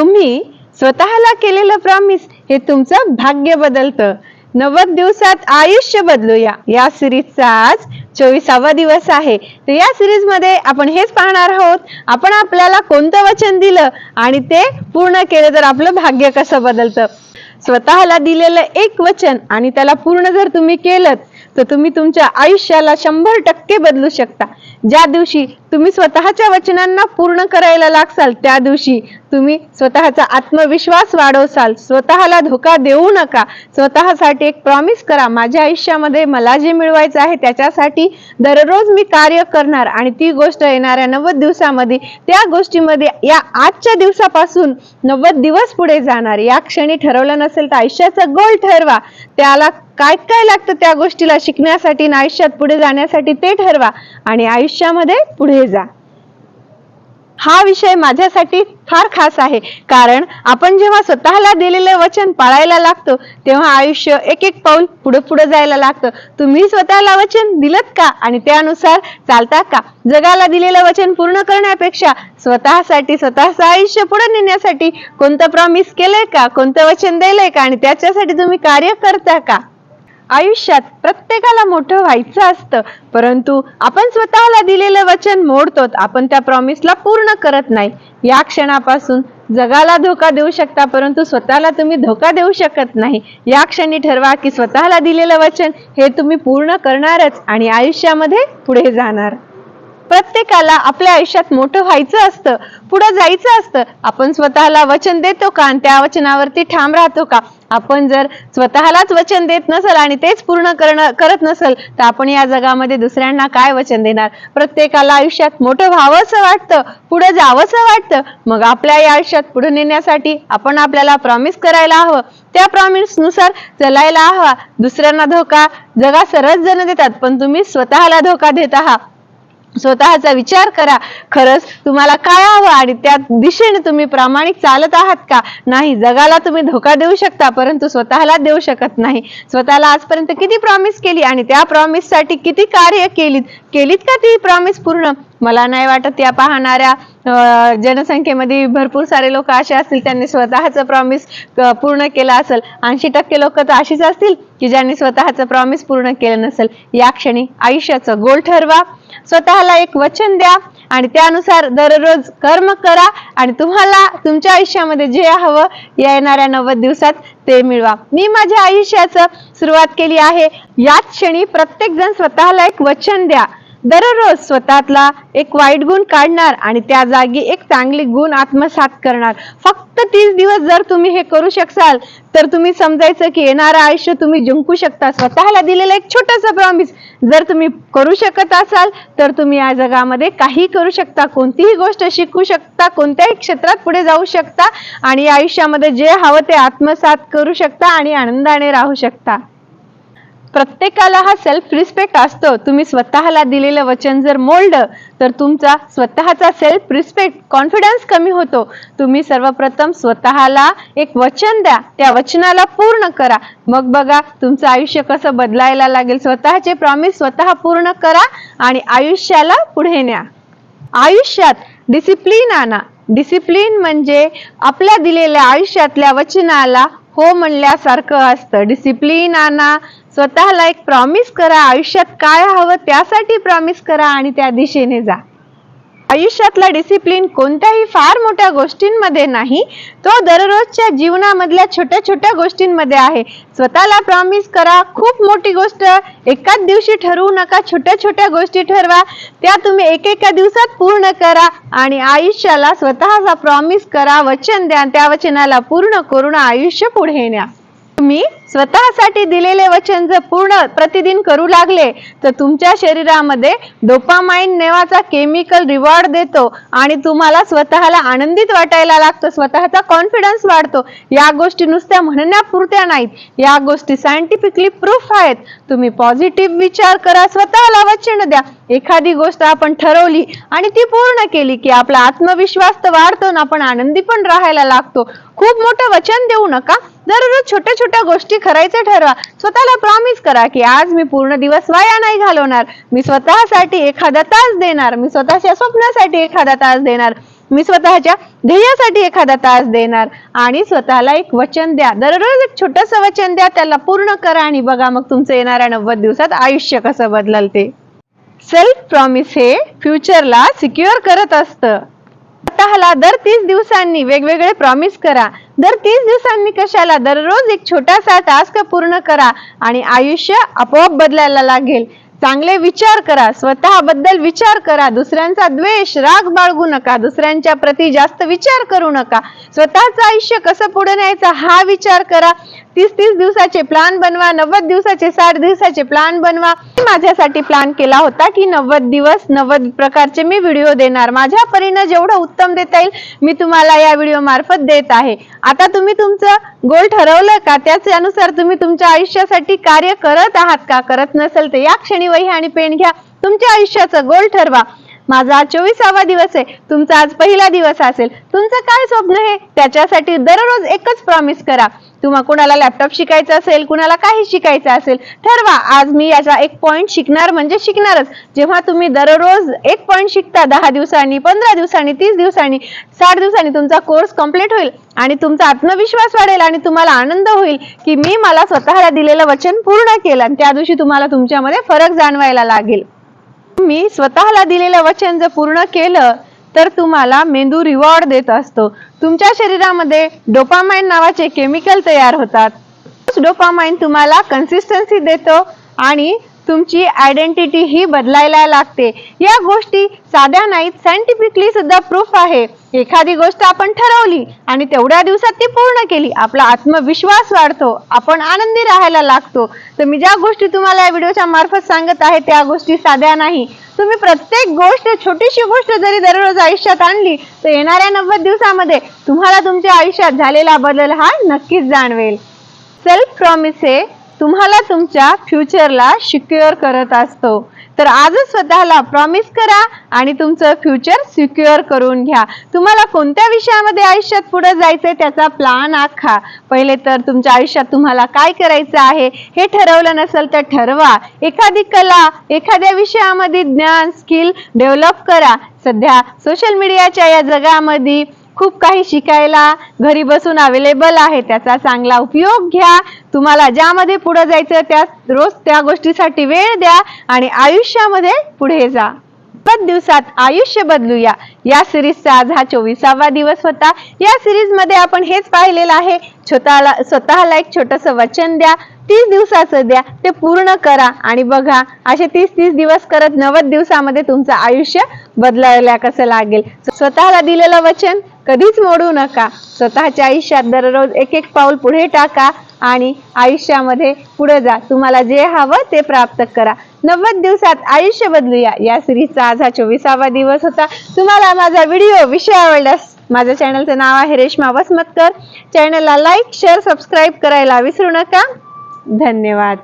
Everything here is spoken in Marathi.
तुम्ही स्वतःला केलेलं प्रॉमिस हे तुमचं भाग्य बदलतं. नव्वद दिवसात आयुष्य बदलूया. या सिरीजचा आज चोवीसावा दिवस आहे. तर या सिरीजमध्ये आपण हेच पाहणार आहोत. आपण आपल्याला कोणतं वचन दिलं आणि ते पूर्ण केलं तर आपलं भाग्य कसं बदलतं? स्वतःला दिलेलं एक वचन आणि त्याला पूर्ण जर तुम्ही केलं तर तुम्ही तुमच्या आयुष्याला शंभर टक्के बदलू शकता. ज्या दिवशी तुम्ही स्वतःच्या वचनांना पूर्ण करायला लागसाल त्या दिवशी तुम्ही स्वतःचा आत्मविश्वास वाढवसाल. स्वतःला धोका देऊ नका. स्वतःसाठी एक प्रॉमिस करा. माझ्या आयुष्यामध्ये मला जे मिळवायचं आहे त्याच्यासाठी दररोज मी कार्य करणार आणि ती गोष्ट येणाऱ्या नव्वद दिवसामध्ये त्या गोष्टीमध्ये या आजच्या दिवसापासून नव्वद दिवस पुढे जाणार. या क्षणी ठरवलं नसेल तर आयुष्याचा गोल ठरवा. त्याला काय काय लागतं त्या गोष्टीला शिकण्यासाठी आणि आयुष्यात पुढे जाण्यासाठी ते ठरवा आणि आयुष्यामध्ये पुढे जा. हा विषय माझ्यासाठी फार खास आहे. कारण आपण जेव्हा स्वतःला दिलेलं वचन पाळायला लागतो तेव्हा आयुष्य एक एक पाऊल पुढे पुढे जायला लागतं. तुम्ही स्वतःला वचन दिलत का? आणि त्यानुसार चालता का? जगाला दिलेलं वचन पूर्ण करण्यापेक्षा स्वतःसाठी स्वतःचं आयुष्य पुढे नेण्यासाठी कोणतं प्रॉमिस केलंय का? कोणतं वचन दिलंय का? आणि त्याच्यासाठी तुम्ही कार्य करता का? आयुष्यात प्रत्येकाला मोठं व्हायचं असतं. परंतु आपण स्वतःला दिलेलं वचन मोडतो आपण त्या प्रॉमिसला पूर्ण करत नाही. या क्षणापासून जगाला धोका देऊ शकता परंतु स्वतःला तुम्ही धोका देऊ शकत नाही. या क्षणी ठरवा की स्वतःला दिलेलं वचन हे तुम्ही पूर्ण करणारच आणि आयुष्यामध्ये पुढे जाणार. प्रत्येकाला आपल्या आयुष्यात मोठं व्हायचं असतं पुढे जायचं असतं. आपण स्वतःला वचन देतो का आणि त्या वचनावरती ठाम राहतो का? आपण जर स्वतःलाच वचन देत नसल आणि तेच पूर्ण करणं करत नसल तर आपण या जगामध्ये दुसऱ्यांना काय वचन देणार? प्रत्येकाला आयुष्यात मोठं व्हावंसं वाटतं पुढे जावंसं वाटतं. मग आपल्या या आयुष्यात पुढे नेण्यासाठी आपण आपल्याला प्रॉमिस करायला हवं. त्या प्रॉमिसनुसार चलायला हवा. दुसऱ्यांना धोका जगा सर्वच जण देतात पण तुम्ही स्वतःला धोका देत आहात. स्वतःचा विचार करा. खरंच तुम्हाला काय हवं आणि त्या दिशेने तुम्ही प्रामाणिक चालत आहात का? नाही जगाला तुम्ही धोका देऊ शकता परंतु स्वतःला देऊ शकत नाही. स्वतःला आजपर्यंत किती प्रॉमिस केली आणि त्या प्रॉमिससाठी किती कार्य केलीत? केलीत का ती प्रॉमिस पूर्ण? मला नाही वाटत या पाहणाऱ्या जनसंख्येमध्ये भरपूर सारे लोक असे असतील त्यांनी स्वतःचं प्रॉमिस पूर्ण केलं असेल. ऐंशी टक्के लोक तर अशीच असतील की ज्यांनी स्वतःचं प्रॉमिस पूर्ण केलं नसेल. या क्षणी आयुष्याचं गोल ठरवा. स्वतःला एक वचन द्या आणि त्यानुसार दररोज कर्म करा आणि तुम्हाला तुमच्या आयुष्यामध्ये जे हवं या येणाऱ्या नव्वद दिवसात ते मिळवा. मी माझ्या आयुष्याचं सुरुवात केली आहे. याच क्षणी प्रत्येक जण स्वतःला एक वचन द्या. दररोज स्वतःतला एक वाईट गुण काढणार आणि त्या जागी एक चांगली गुण आत्मसात करणार. फक्त तीस दिवस जर तुम्ही हे करू शकाल तर तुम्ही समजायचं की येणारं आयुष्य तुम्ही जिंकू शकता. स्वतःला दिलेलं एक छोटस प्रॉमिस जर तुम्ही करू शकत असाल तर तुम्ही या जगामध्ये काही करू शकता कोणतीही गोष्ट शिकू शकता कोणत्याही क्षेत्रात पुढे जाऊ शकता आणि या आयुष्यामध्ये जे हवं ते आत्मसात करू शकता आणि आनंदाने राहू शकता. प्रत्येकाला हा सेल्फ रिस्पेक्ट असतो. तुम्ही स्वतःला दिलेलं वचन जर मोडलं तर तुमचा स्वतःचा सेल्फ रिस्पेक्ट कॉन्फिडन्स कमी होतो. तुम्ही सर्वप्रथम स्वतःला एक वचन द्या. त्या वचनाला पूर्ण करा. मग बघा तुमचं आयुष्य कसं बदलायला लागेल. स्वतःचे प्रॉमिस स्वतः पूर्ण करा आणि आयुष्याला पुढे न्या. आयुष्यात डिसिप्लिन आणा. डिसिप्लिन म्हणजे आपल्या दिलेल्या आयुष्यातल्या वचनाला हो म्हणल्यासारखं असतं. डिसिप्लिन आणा स्वतःला एक प्रॉमिस करा. आयुष्यात काय हवं त्यासाठी प्रॉमिस करा आणि त्या दिशेने जा. आयुष्यातला डिसिप्लिन कोणत्याही फार मोठ्या गोष्टींमध्ये नाही. तो दररोजच्या जीवनामधल्या छोट्या छोट्या गोष्टींमध्ये आहे. स्वतःला प्रॉमिस करा. खूप मोठी गोष्ट. एकाच दिवशी ठरवू नका. छोट्या छोट्या गोष्टी ठरवा. त्या तुम्ही एकेका दिवसात पूर्ण करा आणि आयुष्याला स्वतःचा प्रॉमिस करा. वचन द्या. त्या वचनाला पूर्ण करून आयुष्य पुढे न्या. तुम्ही स्वतःसाठी दिलेले वचन जर पूर्ण प्रतिदिन करू लागले तर तुमच्या शरीरामध्ये डोपामाइन नावाचा केमिकल रिवॉर्ड देतो आणि तुम्हाला स्वतःला आनंदित वाटायला लागतं स्वतःचा कॉन्फिडन्स वाढतो. या गोष्टी नुसत्या म्हणण्यापुरत्या नाहीत. या गोष्टी सायंटिफिकली प्रूफ आहेत. तुम्ही पॉझिटिव्ह विचार करा स्वतःला वचन द्या. एखादी गोष्ट आपण ठरवली आणि ती पूर्ण केली की आपला आत्मविश्वास तर वाढतो ना आपण आनंदी पण राहायला लागतो. खूप मोठं वचन देऊ नका. दररोज छोट्या छोट्या गोष्टी करायचं ठरवा. स्वतःला प्रॉमिस करा की आज मी पूर्ण दिवस वाया नाही घालवणार. मी स्वतःसाठी एखादा तास देणार. मी स्वतःच्या स्वप्नासाठी एखादा तास देणार. मी स्वतःच्या ध्येयासाठी एखादा तास देणार. आणि स्वतःला एक वचन द्या. दररोज एक छोटस वचन द्या. त्याला पूर्ण करा आणि बघा मग तुमचं येणाऱ्या नव्वद दिवसात आयुष्य कसं बदलल ते सेल्फ प्रॉमिस हे फ्युचरला सिक्युअर करत असतं. स्वतःला दर तीस दिवसांनी वेगवेगळे प्रॉमिस करा. दर तीस दिवसांनी कशाला? दररोज एक छोटासा टास्क पूर्ण करा आणि आयुष्य आपोआप बदलायला लागेल. चांगले विचार करा. स्वतःबद्दल विचार करा. दुसऱ्यांचा द्वेष राग बाळगू नका. दुसऱ्यांच्या प्रती जास्त विचार करू नका. स्वतःचं आयुष्य कसं पुढे न्यायचं हा विचार करा. तीस तीस दिवसाचे प्लॅन बनवा नव्वद दिवसाचे साठ दिवसाचे प्लॅन बनवा. माझ्यासाठी प्लॅन केला होता की नव्वद दिवस नव्वद प्रकारचे मी व्हिडिओ देणार. माझ्या परीनं जेवढं उत्तम देता येईल मी तुम्हाला या व्हिडिओ मार्फत देत आहे. आता तुम्ही तुमचं गोल ठरवलं का? त्याच्यानुसार अनुसार तुम्ही तुमच्या आयुष्यासाठी कार्य करत आहात का? करत नसेल तर या क्षणी वही आणि पेन घ्या. तुमच्या आयुष्याचं गोल ठरवा. माझा आज चोवीसावा दिवस आहे. तुमचा आज पहिला दिवस असेल. तुमचं काय स्वप्न आहे? त्याच्यासाठी दररोज एकच प्रॉमिस करा. तुम्हा कुणाला लॅपटॉप शिकायचा असेल कुणाला काही शिकायचं असेल ठरवा. आज मी याचा एक पॉईंट शिकणार म्हणजे शिकणारच. जेव्हा तुम्ही दररोज एक पॉईंट शिकता दहा दिवसांनी पंधरा दिवसांनी तीस दिवसांनी साठ दिवसांनी तुमचा कोर्स कंप्लीट होईल आणि तुमचा आत्मविश्वास वाढेल आणि तुम्हाला आनंद होईल की मी मला स्वतःला दिलेलं वचन पूर्ण केलं आणि त्या दिवशी तुम्हाला तुमच्यामध्ये फरक जाणवायला लागेल. मी स्वतःला दिलेलं वचन जर पूर्ण केलं तर तुम्हाला मेंदू रिवॉर्ड देत असतो. तुमच्या शरीरामध्ये डोपामाइन नावाचे केमिकल तयार होतात. डोपामाइन तुम्हाला कन्सिस्टन्सी देतो आणि तुमची आयडेंटिटी ही बदलायला लागते. या गोष्टी साध्या नाहीत सायंटिफिकली सुद्धा प्रूफ आहे. एखादी गोष्ट आपण ठरवली आणि तेवढ्या दिवसात ती पूर्ण केली आपला आत्मविश्वास वाढतो आपण आनंदी राहायला लागतो. तर मी ज्या गोष्टी तुम्हाला या व्हिडिओच्या मार्फत सांगत आहे त्या गोष्टी साध्या नाही. तुम्ही प्रत्येक गोष्ट छोटीशी गोष्ट जरी दररोज आयुष्यात आणली तर येणाऱ्या नव्वद दिवसामध्ये तुम्हाला तुमच्या आयुष्यात झालेला बदल हा नक्कीच जाणवेल. सेल्फ प्रॉमिस हे तुम्हाला तुमच्या फ्युचरला सिक्युअर करत असतो. तर आजच स्वतःला प्रॉमिस करा आणि तुमचं फ्युचर सिक्युअर करून घ्या. तुम्हाला कोणत्या विषयामध्ये आयुष्यात पुढे जायचंय त्याचा प्लान आखा. पहिले तर तुमच्या आयुष्यात तुम्हाला काय करायचं आहे हे ठरवलं नसेल तर ठरवा. एखादी कला एखाद्या विषयामध्ये ज्ञान स्किल डेव्हलप करा. सध्या सोशल मीडियाच्या या जगामध्ये खूप काही शिकायला घरी बसून अवेलेबल आहे. त्याचा चांगला उपयोग घ्या. तुम्हाला ज्यामध्ये पुढे जायचं त्या रोज त्या गोष्टीसाठी वेळ द्या आणि आयुष्यामध्ये पुढे जा. दिवसात आयुष्य बदलूया? या सिरीजचा आज हा चोवीसावा दिवस होता. या सिरीजमध्ये आपण हेच पाहिलेलं आहे. स्वतःला स्वतःला एक छोटस वचन द्या. तीस दिवसाचं द्या. ते पूर्ण करा आणि बघा असे तीस तीस दिवस करत नव्वद दिवसामध्ये तुमचं आयुष्य बदलायला कसं लागेल? स्वतःला दिलेलं वचन कधीच मोडू नका. स्वतःच्या आयुष्यात दररोज एक एक पाऊल पुढे टाका आणि आयुष्यामध्ये पुढे जा. तुम्हाला जे हवं ते प्राप्त करा. नव्वद दिवसात आयुष्य बदलूया. या सिरीजचा आज हा चोवीसावा दिवस होता. तुम्हाला माझा व्हिडिओ विषय आवडल्यास माझ्या चॅनलचं नाव आहे रेश्मा वसमतकर. चॅनलला लाईक शेअर सबस्क्राईब करायला विसरू नका. धन्यवाद.